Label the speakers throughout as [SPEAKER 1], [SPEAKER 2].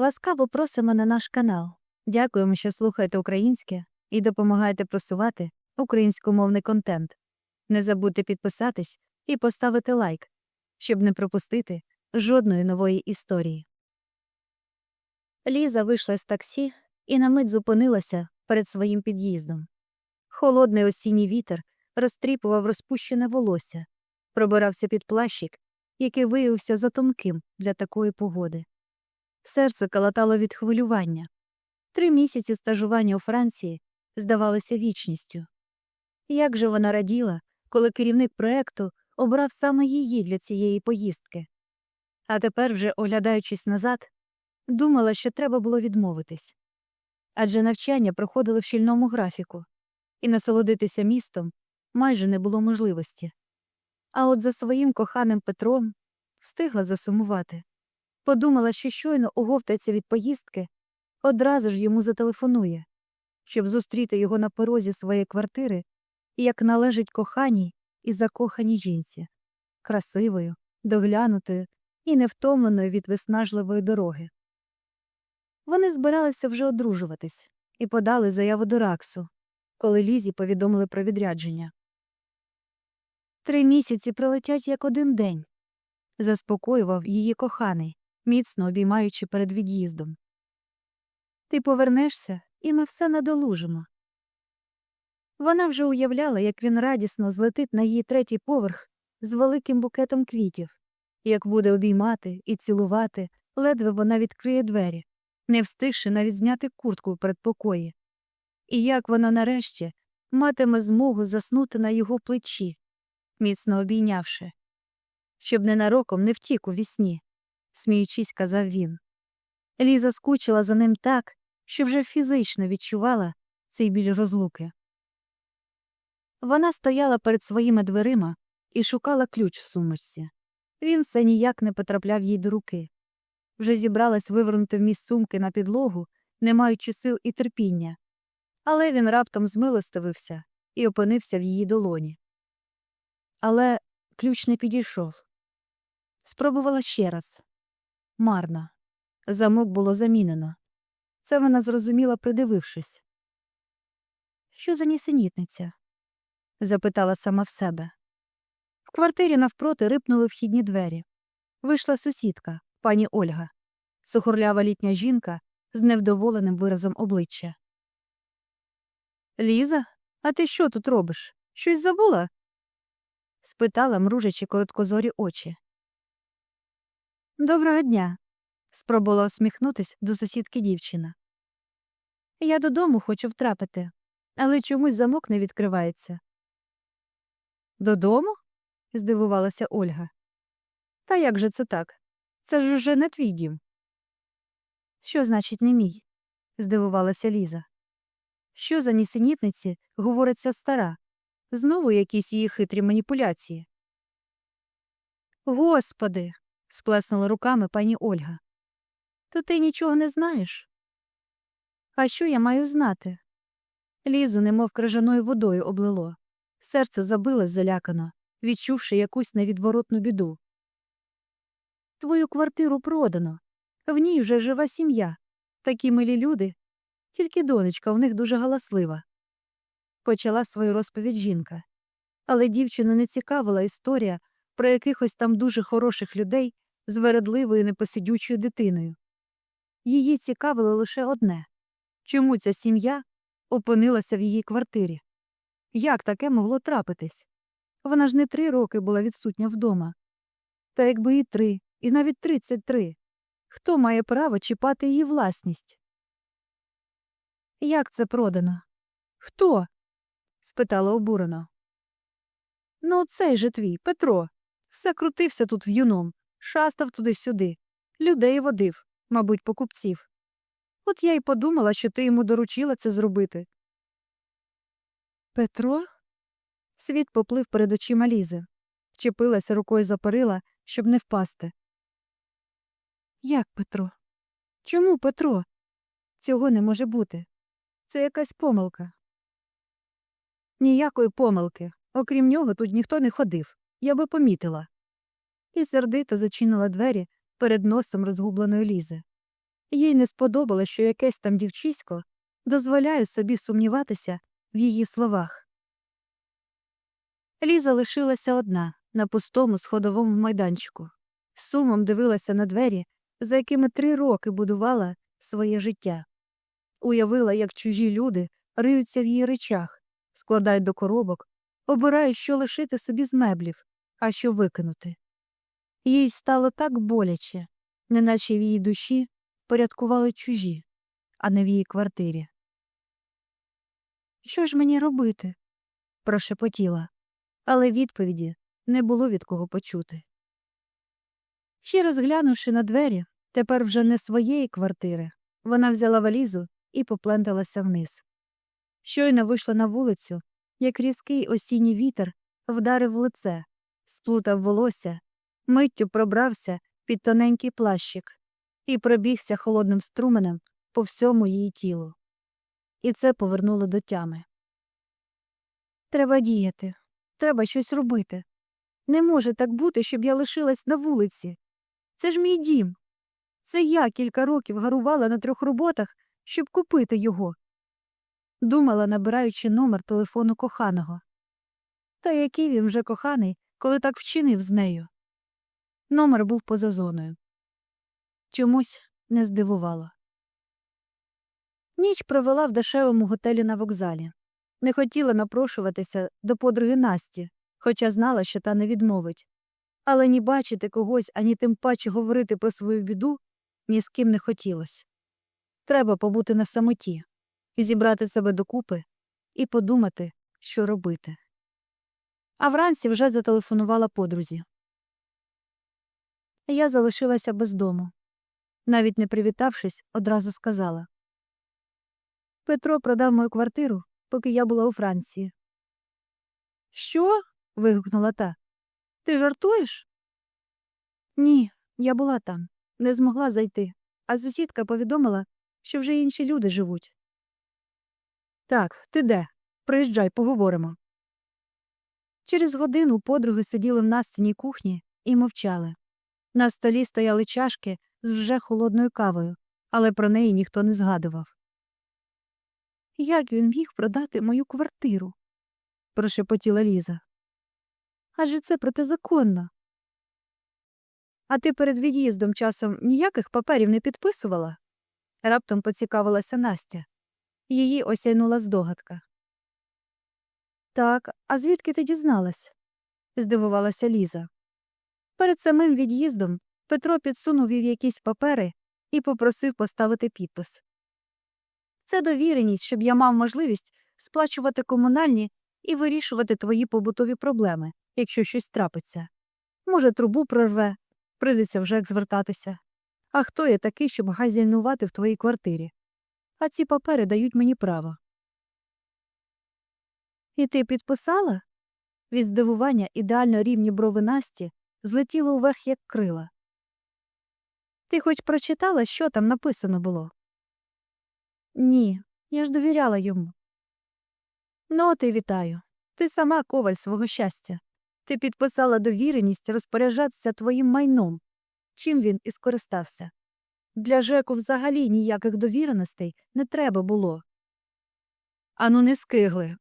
[SPEAKER 1] Ласкаво просимо на наш канал. Дякуємо, що слухаєте українське і допомагаєте просувати українськомовний контент. Не забудьте підписатись і поставити лайк, щоб не пропустити жодної нової історії. Ліза вийшла з таксі і на мить зупинилася перед своїм під'їздом. Холодний осінній вітер розтріпував розпущене волосся, пробирався під плащик, який виявився затонким для такої погоди. Серце калатало від хвилювання. Три місяці стажування у Франції здавалися вічністю. Як же вона раділа, коли керівник проекту обрав саме її для цієї поїздки. А тепер, вже оглядаючись назад, думала, що треба було відмовитись. Адже навчання проходили в щільному графіку, і насолодитися містом майже не було можливості. А от за своїм коханим Петром встигла засумувати. Подумала, що щойно оговтається від поїздки, одразу ж йому зателефонує, щоб зустріти його на порозі своєї квартири, як належить коханій і закоханій жінці, красивою, доглянутою і невтомленою від виснажливої дороги. Вони збиралися вже одружуватись і подали заяву до Раксу, коли Лізі повідомили про відрядження. Три місяці прилетять як один день, заспокоював її коханий, міцно обіймаючи перед від'їздом. Ти повернешся, і ми все надолужимо. Вона вже уявляла, як він радісно злетить на її третій поверх з великим букетом квітів, як буде обіймати і цілувати, ледве вона відкриє двері, не встигши навіть зняти куртку в передпокої. І як вона нарешті матиме змогу заснути на його плечі, міцно обійнявши, щоб ненароком не втік у вісні, сміючись, казав він. Ліза скучила за ним так, що вже фізично відчувала цей біль розлуки. Вона стояла перед своїми дверима і шукала ключ в сумочці. Він все ніяк не потрапляв їй до руки. Вже зібралась вивернути вміст сумки на підлогу, не маючи сил і терпіння. Але він раптом змилостивився і опинився в її долоні. Але ключ не підійшов. Спробувала ще раз. Марно. Замок було замінено. Це вона зрозуміла, придивившись. Що за нісенітниця? запитала сама в себе. В квартирі навпроти рипнули вхідні двері. Вийшла сусідка, пані Ольга, сухорлява літня жінка з невдоволеним виразом обличчя. Ліза, а ти що тут робиш? Щось забула? спитала, мружачи короткозорі очі. Доброго дня, спробувала усміхнутись до сусідки дівчина. Я додому хочу втрапити, але чомусь замок не відкривається. Додому? здивувалася Ольга. Та як же це так? Це ж уже не твій дім. Що значить не мій? здивувалася Ліза. Що за нісенітниці говориться стара? Знову якісь її хитрі маніпуляції. Господи. Сплеснула руками пані Ольга. То ти нічого не знаєш? А що я маю знати? Лізу, немов крижаною водою облило. Серце забилось залякано, відчувши якусь невідворотну біду. Твою квартиру продано. В ній вже жива сім'я. Такі милі люди. Тільки донечка в них дуже галаслива. Почала свою розповідь жінка. Але дівчину не цікавила історія про якихось там дуже хороших людей з вередливою непосидючою дитиною. Її цікавило лише одне чому ця сім'я опинилася в її квартирі. Як таке могло трапитись? Вона ж не три роки була відсутня вдома. Та якби і три, і навіть тридцять три. Хто має право чіпати її власність? Як це продано? Хто? спитала обурено. Ну, цей же твій, Петро. Все крутився тут в'юном, шастав туди-сюди, людей водив, мабуть, покупців. От я й подумала, що ти йому доручила це зробити. Петро? Світ поплив перед очима Лізи, вчепилася рукою за перила, щоб не впасти. Як Петро? Чому Петро? Цього не може бути. Це якась помилка. Ніякої помилки. Окрім нього, тут ніхто не ходив. Я би помітила. І сердито зачинила двері перед носом розгубленої лізи. Їй не сподобалось, що якесь там дівчисько дозволяє собі сумніватися в її словах. Ліза лишилася одна на пустому сходовому майданчику. Сумом дивилася на двері, за якими три роки будувала своє життя. Уявила, як чужі люди риються в її речах, складають до коробок, обирають, що лишити собі з меблів, а що викинути. Їй стало так боляче, неначе в її душі порядкували чужі, а не в її квартирі. Що ж мені робити? прошепотіла, але відповіді не було від кого почути. Ще розглянувши на двері, тепер вже не своєї квартири, вона взяла валізу і попленталася вниз. Щойно вийшла на вулицю, як різкий осінній вітер вдарив в лице, сплутав волосся, миттю пробрався під тоненький плащик і пробігся холодним струменем по всьому її тілу. І це повернуло до тями. Треба діяти, треба щось робити. Не може так бути, щоб я лишилась на вулиці. Це ж мій дім. Це я кілька років гарувала на трьох роботах, щоб купити його. Думала, набираючи номер телефону коханого. Та який він вже коханий, коли так вчинив з нею. Номер був поза зоною. Чомусь не здивувало. Ніч провела в дешевому готелі на вокзалі. Не хотіла напрошуватися до подруги Насті, хоча знала, що та не відмовить. Але ні бачити когось, ані тим паче говорити про свою біду ні з ким не хотілося. Треба побути на самоті, зібрати себе докупи і подумати, що робити. А вранці вже зателефонувала подрузі. Я залишилася без дому. Навіть не привітавшись, одразу сказала Петро продав мою квартиру, поки я була у Франції. Що? вигукнула та. Ти жартуєш? Ні, я була там, не змогла зайти, а сусідка повідомила, що вже інші люди живуть. Так, ти де? Приїжджай, поговоримо. Через годину подруги сиділи в настіній кухні і мовчали. На столі стояли чашки з вже холодною кавою, але про неї ніхто не згадував. Як він міг продати мою квартиру? прошепотіла Ліза. Адже це протизаконно. А ти перед від'їздом часом ніяких паперів не підписувала? раптом поцікавилася Настя. Її осяйнула здогадка. Так, а звідки ти дізналась? здивувалася Ліза. Перед самим від'їздом Петро підсунув їй якісь папери і попросив поставити підпис. Це довіреність, щоб я мав можливість сплачувати комунальні і вирішувати твої побутові проблеми, якщо щось трапиться. Може, трубу прорве, прийдеться вже як звертатися. А хто я такий, щоб газяйнувати в твоїй квартирі? А ці папери дають мені право. І ти підписала? Від здивування ідеально рівні брови Насті злетіли уверх, як крила. Ти хоч прочитала, що там написано було? Ні, я ж довіряла йому. Ну, і вітаю. Ти сама коваль свого щастя. Ти підписала довіреність розпоряджатися твоїм майном. Чим він і скористався? Для Жеку взагалі ніяких довіреностей не треба було. Ану, не скигли.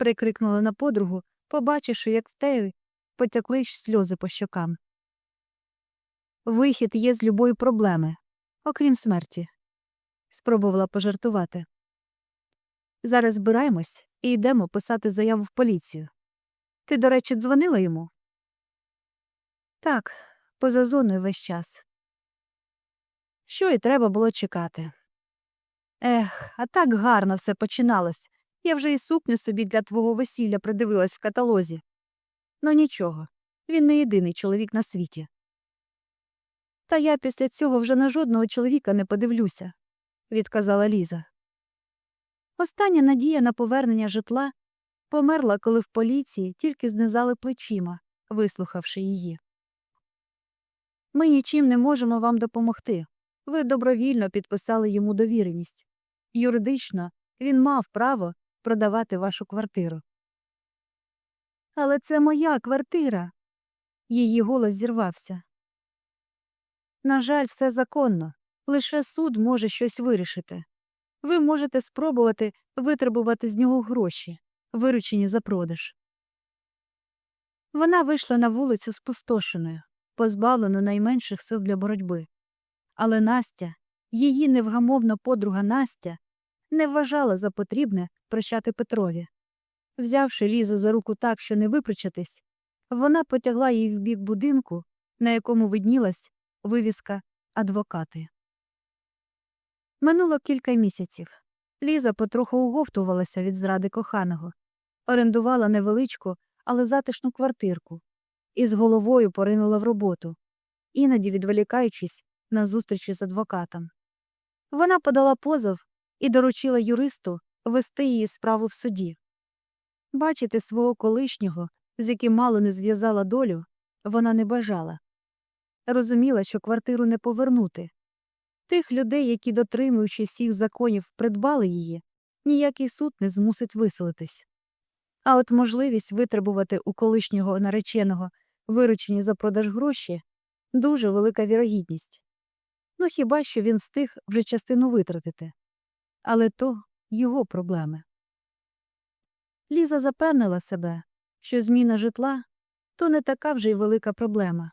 [SPEAKER 1] Прикрикнула на подругу, побачивши, як в теї потекли сльози по щокам. Вихід є з любої проблеми, окрім смерті, спробувала пожартувати. Зараз збираємось і йдемо писати заяву в поліцію. Ти, до речі, дзвонила йому? Так, поза зоною весь час. Що й треба було чекати. Ех, а так гарно все починалось. Я вже і сукню собі для твого весілля придивилась в каталозі. Ну нічого, він не єдиний чоловік на світі. Та я після цього вже на жодного чоловіка не подивлюся, відказала Ліза. Остання надія на повернення житла померла, коли в поліції тільки знизали плечима, вислухавши її. Ми нічим не можемо вам допомогти. Ви добровільно підписали йому довіреність. Юридично він мав право продавати вашу квартиру. Але це моя квартира. Її голос зірвався. На жаль, все законно. Лише суд може щось вирішити. Ви можете спробувати витребувати з нього гроші, виручені за продаж. Вона вийшла на вулицю спустошеною, позбавленою найменших сил для боротьби. Але Настя, її невгамовна подруга Настя, не вважала за потрібне прощати Петрові. Взявши Лізу за руку так, що не випручатись, вона потягла її в бік будинку, на якому виднілась вивіска адвокати. Минуло кілька місяців. Ліза потроху уговтувалася від зради коханого, орендувала невеличку, але затишну квартирку і з головою поринула в роботу, іноді відволікаючись на зустрічі з адвокатом. Вона подала позов і доручила юристу вести її справу в суді. Бачити свого колишнього, з яким мало не зв'язала долю, вона не бажала. Розуміла, що квартиру не повернути. Тих людей, які, дотримуючи всіх законів, придбали її, ніякий суд не змусить виселитись. А от можливість витребувати у колишнього нареченого виручені за продаж гроші дуже велика вірогідність. Ну хіба що він встиг вже частину витратити. Але то його проблеми. Ліза запевнила себе, що зміна житла то не така вже й велика проблема.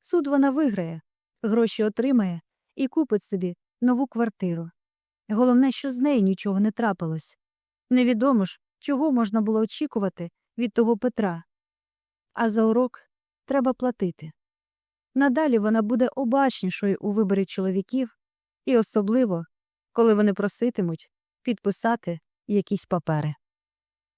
[SPEAKER 1] Суд вона виграє, гроші отримає і купить собі нову квартиру. Головне, що з нею нічого не трапилось. Невідомо ж, чого можна було очікувати від того Петра. А за урок треба платити. Надалі вона буде обачнішою у виборі чоловіків, і особливо, коли вони проситимуть підписати якісь папери.